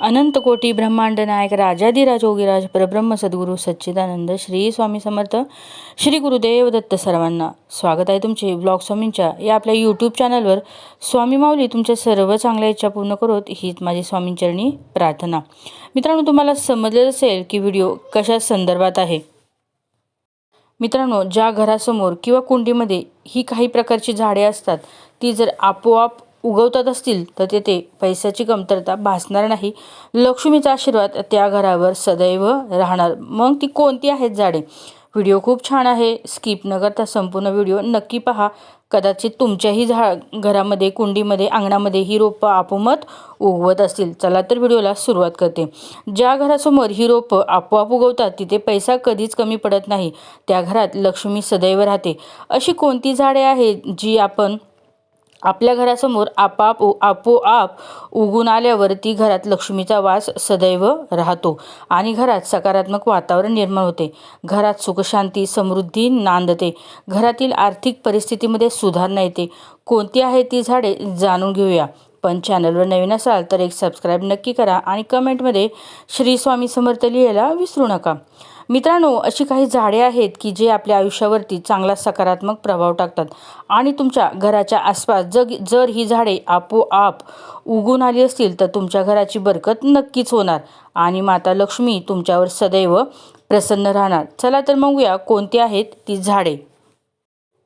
अनंत कोटी ब्रह्मांड नायक राजाधिराज योगीराज परब्रह्म सद्गुरू सच्चिदानंद श्री स्वामी समर्थ श्री गुरुदेव दत्त सर्वांना स्वागत आहे तुमचे ब्लॉग स्वामींच्या या आपल्या यूट्यूब चॅनलवर स्वामी माऊली तुमच्या सर्व चांगल्या इच्छा पूर्ण करोत हीच माझी स्वामींचरणी प्रार्थना मित्रांनो तुम्हाला समजलं असेल की व्हिडिओ कशा संदर्भात आहे मित्रांनो ज्या घरासमोर किंवा कुंडीमध्ये ही काही प्रकारची झाडे असतात ती जर आपोआप उगवतात असतील तर तेथे पैशाची कमतरता भासणार नाही. लक्ष्मीचा आशीर्वाद त्या घरावर सदैव राहणार. मग ती कोणती आहेत झाडे? व्हिडिओ खूप छान आहे. स्किप न करता संपूर्ण व्हिडिओ नक्की पहा. कदाचित तुमच्याही झा घरामध्ये कुंडीमध्ये अंगणामध्ये ही रोपं आपोमत उगवत असतील. चला तर व्हिडिओला सुरुवात करते. ज्या घरासमोर ही रोपं आपोआप उगवतात तिथे पैसा कधीच कमी पडत नाही. त्या घरात लक्ष्मी सदैव राहते. अशी कोणती झाडे आहेत जी आपण आपल्या घरासमोर आपाप आपोआप उगून आल्यावर ती घरात लक्ष्मीचा वास सदैव राहतो आणि घरात सकारात्मक वातावरण निर्माण होते. घरात सुखशांती समृद्धी नांदते. घरातील आर्थिक परिस्थितीमध्ये सुधारणा येते. कोणती आहे ती झाडे जाणून घेऊया. पण चॅनलवर नवीन असाल तर एक सबस्क्राईब नक्की करा आणि कमेंटमध्ये श्री स्वामी समर्थ लिहायला विसरू नका. मित्रांनो अशी काही झाडे आहेत की जे आपल्या आयुष्यावरती चांगला सकारात्मक प्रभाव टाकतात. आणि तुमच्या घराच्या आसपास जग जर ही झाडे आपोआप उगून आली असतील तर तुमच्या घराची बरकत नक्कीच होणार. आणि माता लक्ष्मी तुमच्यावर सदैव प्रसन्न राहणार. चला तर मग कोणती आहेत ती झाडे?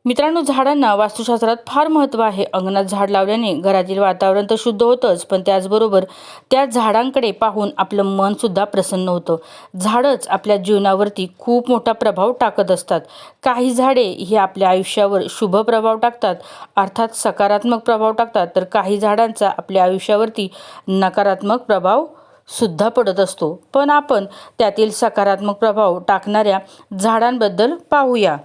मित्रांनो झाडांना वास्तुशास्त्रात फार महत्त्व आहे. अंगणात झाड लावल्याने घरातील वातावरण तर शुद्ध होतंच पण त्याचबरोबर त्या झाडांकडे पाहून आपलं मनसुद्धा प्रसन्न होतं. झाडच आपल्या जीवनावरती खूप मोठा प्रभाव टाकत असतात. काही झाडे ही आपल्या आयुष्यावर शुभ प्रभाव टाकतात अर्थात सकारात्मक प्रभाव टाकतात तर काही झाडांचा आपल्या आयुष्यावरती नकारात्मक प्रभाव सुद्धा पडत असतो. पण आपण त्यातील सकारात्मक प्रभाव टाकणाऱ्या झाडांबद्दल पाहूया.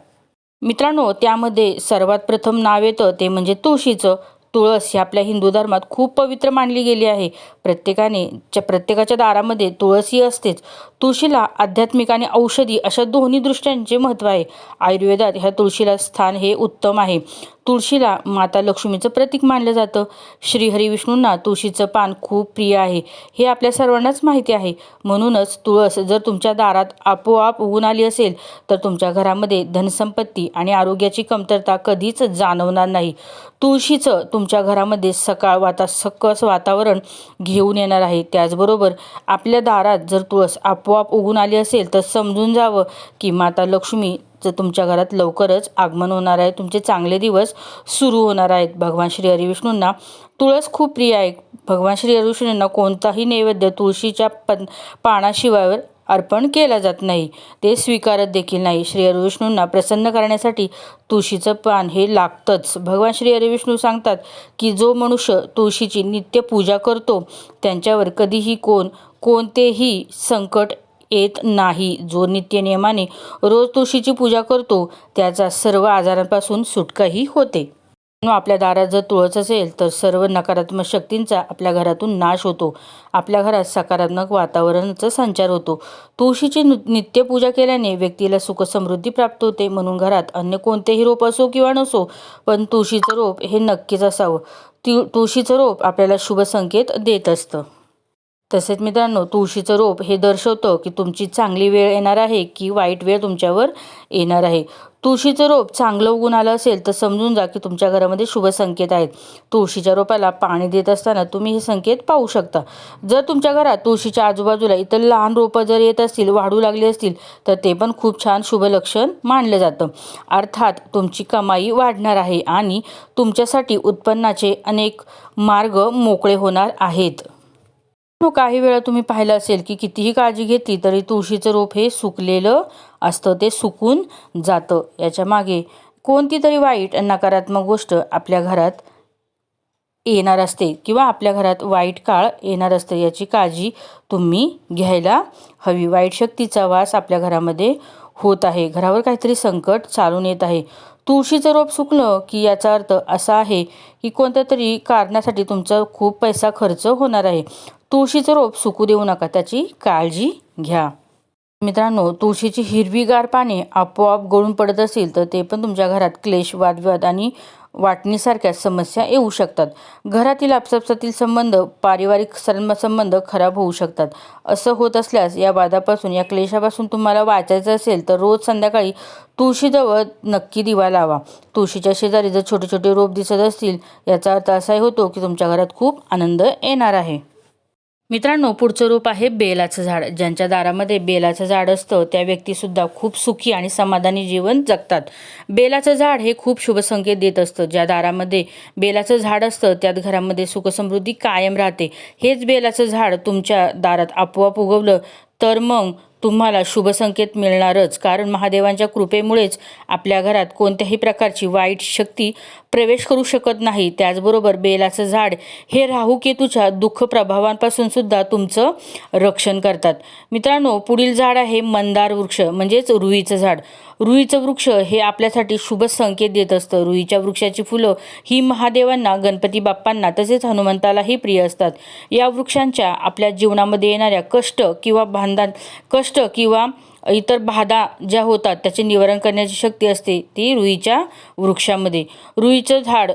मित्रांनो त्यामध्ये सर्वात प्रथम नाव येतं ते म्हणजे तुळशीचं. तुळस ही आपल्या हिंदू धर्मात खूप पवित्र मानली गेली आहे. प्रत्येकाने प्रत्येकाच्या दारामध्ये तुळस ही असतेच. तुळशीला आध्यात्मिक आणि औषधी अशा दोन्ही दृष्ट्यांचे महत्त्व आहे. आयुर्वेदात ह्या तुळशीला स्थान हे उत्तम आहे. तुळशीला माता लक्ष्मीचं प्रतीक मानलं जातं. श्रीहरी विष्णूंना तुळशीचं पान खूप प्रिय आहे. हे आपल्या सर्वांनाच माहिती आहे. म्हणूनच तुळस जर तुमच्या दारात आपोआप उगून आली असेल तर तुमच्या घरामध्ये धनसंपत्ती आणि आरोग्याची कमतरता कधीच जाणवणार नाही. तुळशीचं तुमच्या घरामध्ये सकाळ वाता सकस वातावरण घेऊन येणार आहे. त्याचबरोबर आपल्या दारात जर तुळस आपोआप उगून आली असेल तर समजून जावं की माता लक्ष्मी जर तुमच्या घरात लवकरच आगमन होणार आहे. तुमचे चांगले दिवस सुरू होणार आहेत. भगवान श्री हरिविष्णूंना तुळस खूप प्रिय आहे. भगवान श्री हरिविष्णूंना कोणताही नैवेद्य तुळशीच्या पन पानाशिवायवर अर्पण केला जात नाही. ते स्वीकारत देखील नाही. श्री हरिविष्णूंना प्रसन्न करण्यासाठी तुळशीचं पान हे लागतंच. भगवान श्री हरिविष्णू सांगतात की जो मनुष्य तुळशीची नित्य पूजा करतो त्यांच्यावर कधीही कोण कोणतेही संकट येत नाही. जो नित्य नियमाने रोज तुळशीची पूजा करतो त्याचा सर्व आजारांपासून सुटकाही होते. आपल्या दारात जर तुळस असेल तर सर्व नकारात्मक शक्तींचा आपल्या घरातून नाश होतो. आपल्या घरात सकारात्मक वातावरणाचा संचार होतो. तुळशीची नित्यपूजा केल्याने व्यक्तीला सुख समृद्धी प्राप्त होते. म्हणून घरात अन्य कोणतेही रोप असो किंवा नसो पण तुळशीचं रोप हे नक्कीच असावं. तुळशीचं रोप आपल्याला शुभ संकेत देत असतं. तसेच मित्रांनो तुळशीचं रोप हे दर्शवतं की तुमची चांगली वेळ येणार आहे की वाईट वेळ तुमच्यावर येणार आहे. तुळशीचं रोप चांगलं उगून आलं असेल तर समजून जा की तुमच्या घरामध्ये शुभ संकेत आहेत. तुळशीच्या रोपाला पाणी देत असताना तुम्ही हे संकेत पाहू शकता. जर तुमच्या घरात तुळशीच्या आजूबाजूला इतर लहान रोपं जर येत असतील वाढू लागली असतील तर ते पण खूप छान शुभ लक्षण मानलं जातं. अर्थात तुमची कमाई वाढणार आहे आणि तुमच्यासाठी उत्पन्नाचे अनेक मार्ग मोकळे होणार आहेत. काही वेळा तुम्ही पाहिलं असेल की कितीही काळजी घेतली तरी तुळशीचं रोप हे सुकलेलं असतं ते सुकून जातं. याच्या मागे कोणती तरी वाईट नकारात्मक गोष्ट आपल्या घरात येणार असते किंवा आपल्या घरात वाईट काळ येणार असते याची काळजी तुम्ही घ्यायला हवी. वाईट शक्तीचा वास आपल्या घरामध्ये होत आहे. घरावर काहीतरी संकट चालून येत आहे. तुळशीचं रोप सुकलं की याचा अर्थ असा आहे की कोणत्या तरी कारणासाठी तुमचा खूप पैसा खर्च होणार आहे. तुळशीचं रोप सुकू देऊ नका त्याची काळजी घ्या. मित्रांनो तुळशीची हिरवीगार पाने आपोआप गळून पडत असेल तर ते पण तुमच्या घरात क्लेश वादविवाद आणि वाटणीसारख्या समस्या येऊ शकतात. घरातील आपसापसातील संबंध पारिवारिक संबंध खराब होऊ शकतात. असं होत असल्यास या वादापासून या क्लेशापासून तुम्हाला वाचायचं असेल तर रोज संध्याकाळी तुळशीजवळ नक्की दिवा लावा. तुळशीच्या शेजारी जर छोटे छोटे रोप दिसत असतील याचा अर्थ असाही होतो की तुमच्या घरात खूप आनंद येणार आहे. मित्रांनो पुढचं रूप आहे बेलाचं झाड. ज्यांच्या दारामध्ये बेलाचं झाड असतं त्या व्यक्तीसुद्धा खूप सुखी आणि समाधानी जीवन जगतात. बेलाचं झाड हे खूप शुभ संकेत देत असतं. ज्या दारामध्ये बेलाचं झाड असतं त्यात घरामध्ये सुखसमृद्धी कायम राहते. हेच बेलाचं झाड तुमच्या दारात आपोआप उगवलं तर मग तुम्हाला शुभसंकेत मिळणारच. कारण महादेवांच्या कृपेमुळेच आपल्या घरात कोणत्याही प्रकारची वाईट शक्ती प्रवेश करू शकत नाही. त्याचबरोबर बेलाचं झाड हे राहू केतूच्या दुःख प्रभावांपासून सुद्धा तुमचं रक्षण करतात. मित्रांनो पुढील झाड आहे मंदार वृक्ष म्हणजेच रुईचं झाड. रुईचं वृक्ष हे आपल्यासाठी शुभ संकेत देत असतं. रुईच्या वृक्षाची फुलं ही महादेवांना गणपती बाप्पांना तसेच हनुमंतालाही प्रिय असतात. या वृक्षांच्या आपल्या जीवनामध्ये येणाऱ्या कष्ट किंवा भांडण कष्ट किंवा इतर बाधा ज्या होतात त्याचे निवारण करण्याची शक्ती असते ती रुईच्या वृक्षामध्ये. रुईचं झाड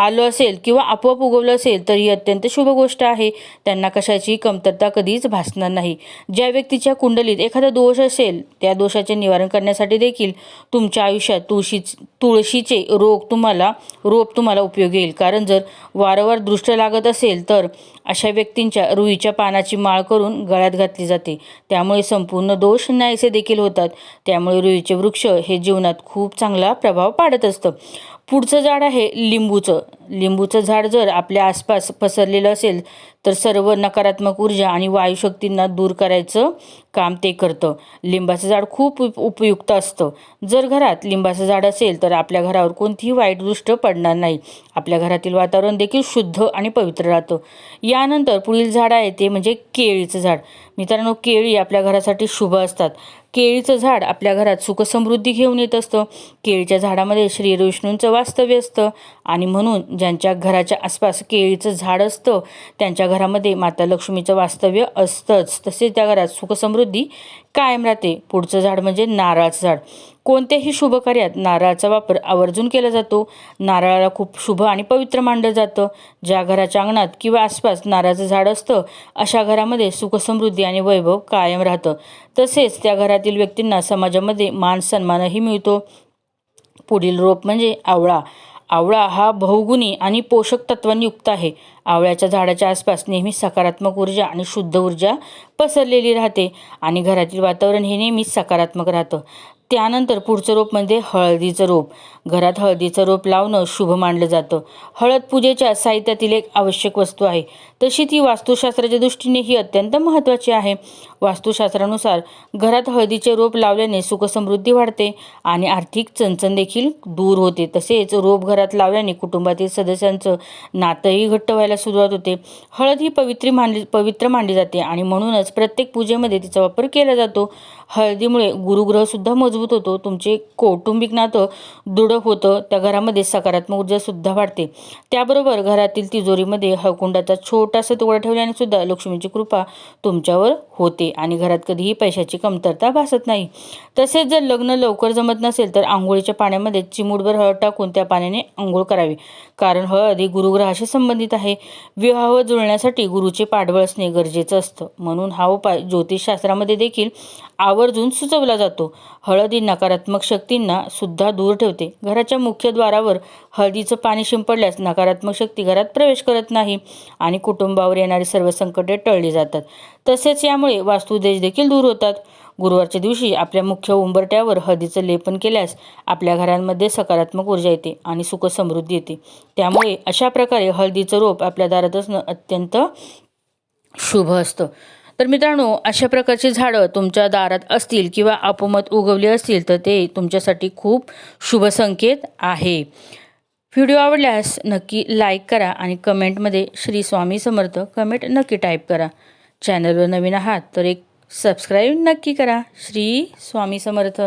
आलं असेल किंवा आपोआप उगवलं असेल तर ही अत्यंत शुभ गोष्ट आहे. त्यांना कशाची कमतरता कधीच भासणार नाही. ज्या व्यक्तीच्या कुंडलीत एखादा दोष असेल त्या दोषाचे निवारण करण्यासाठी देखील तुमच्या आयुष्यात तुळशी तुळशीचे रोग तुम्हाला रोप तुम्हाला उपयोग येईल. कारण जर वारंवार दृष्ट लागत असेल तर अशा व्यक्तींच्या रुईच्या पानाची माळ करून गळ्यात घातली जाते. त्यामुळे संपूर्ण दोष नाहीसे देखील होतात. त्यामुळे रुईचे वृक्ष हे जीवनात खूप चांगला प्रभाव पाडत असतं. पुढचं झाड आहे लिंबूचं. लिंबूचं झाड जर आपल्या आसपास पसरलेलं असेल तर सर्व नकारात्मक ऊर्जा आणि वायुशक्तींना दूर करायचं काम ते करतं. लिंबाचं झाड खूप उप उपयुक्त असतं. जर घरात लिंबाचं झाड असेल तर आपल्या घरावर कोणतीही वाईट दृष्ट पडणार नाही. आपल्या घरातील वातावरण देखील शुद्ध आणि पवित्र राहतं. यानंतर पुढील झाड आहे ते म्हणजे केळीचं झाड. मित्रांनो केळी आपल्या घरासाठी शुभ असतात. केळीचं झाड आपल्या घरात सुखसमृद्धी घेऊन येत असतं. केळीच्या झाडामध्ये श्री विष्णूंचं वास्तव्य असतं. आणि म्हणून ज्यांच्या घराच्या आसपास केळीचं झाड असतं त्यांच्या घरामध्ये माता लक्ष्मीचं वास्तव्य असतंच. तसेच त्या घरात सुखसमृद्धी कायम राहते. पुढचं झाड म्हणजे नारळाचं झाड. कोणत्याही शुभ कार्यात नारळाचा वापर आवर्जून केला जातो. नारळाला खूप शुभ आणि पवित्र मानलं जातं. ज्या घराच्या अंगणात किंवा आसपास नारळाचं झाड असतं अशा घरामध्ये सुखसमृद्धी आणि वैभव कायम राहतं. तसेच त्या घरातील व्यक्तींना समाजामध्ये मान सन्मानही मिळतो. पुढील रोप म्हणजे आवळा. आवळा हा बहुगुणी आणि पोषक तत्वांनी युक्त आहे. आवळ्याच्या झाडाच्या आसपास नेहमी सकारात्मक ऊर्जा आणि शुद्ध ऊर्जा पसरलेली राहते आणि घरातील वातावरण हे नेहमीच सकारात्मक राहतं. त्यानंतर पुढचं रोप म्हणजे हळदीचं रोप. घरात हळदीचं रोप लावणं शुभ मानलं जातं. हळद पूजेच्या साहित्यातील एक आवश्यक वस्तू आहे. तशी ती वास्तुशास्त्राच्या दृष्टीने ही अत्यंत महत्त्वाची आहे. वास्तुशास्त्रानुसार घरात हळदीचे रोप लावल्याने सुखसमृद्धी वाढते आणि आर्थिक चणचण देखील दूर होते. तसेच रोप घरात लावल्याने कुटुंबातील सदस्यांचं नातंही घट्ट व्हायला सुरुवात होते. हळद ही पवित्री मानली पवित्र मानली जाते आणि म्हणूनच प्रत्येक पूजेमध्ये तिचा वापर केला जातो. हळदीमुळे गुरुग्रहसुद्धा मजबूत होतो. तुमचे कौटुंबिक नातं दृढ होतं. त्या घरामध्ये सकारात्मक ऊर्जासुद्धा वाढते. त्याबरोबर घरातील तिजोरीमध्ये हळकुंडाचा छोटासा तुकडा ठेवल्याने सुद्धा लक्ष्मीची कृपा तुमच्यावर होते आणि घरात कधीही पैशाची कमतरता भासत नाही. तसेच जर लग्न लवकर जमत नसेल तर आंघोळीच्या पाण्यामध्ये चिमूटभर हळद टाकून त्या पाण्याने आंघोळ करावी. कारण हळद ही गुरुग्रहाशी संबंधित आहे. विवाह जुळण्यासाठी गुरुचे पाठबळ असणे गरजेचं असतं. म्हणून हा उपाय ज्योतिषशास्त्रामध्ये देखील आवर्जून सुचवला जातो. हळद ही नकारात्मक शक्तींना सुद्धा दूर ठेवते. घराच्या मुख्य द्वारावर हळदीचं पाणी शिंपडल्यास नकारात्मक शक्ती घरात प्रवेश करत नाही आणि कुटुंबावर येणारी सर्व संकटे टळली जातात. तसेच यामुळे वास्तुदेश देखील दूर होतात. गुरुवारच्या दिवशी आपल्या मुख्य उंबरट्यावर हळदीचं लेपन केल्यास आपल्या घरांमध्ये सकारात्मक ऊर्जा येते आणि सुख समृद्धी येते. त्यामुळे अशा प्रकारे हळदीचं रोप आपल्या दारात असणं अत्यंत शुभ असतं. तर मित्रांनो अशा प्रकारची झाडं तुमच्या दारात असतील किंवा आपोमत उगवली असतील तर ते तुमच्यासाठी खूप शुभ संकेत आहे. व्हिडिओ आवडल्यास नक्की लाईक करा आणि कमेंटमध्ये श्री स्वामी समर्थ कमेंट नक्की टाईप करा. चॅनलवर नवीन आहात तर एक सबस्क्राईब नक्की करा. श्री स्वामी समर्थ.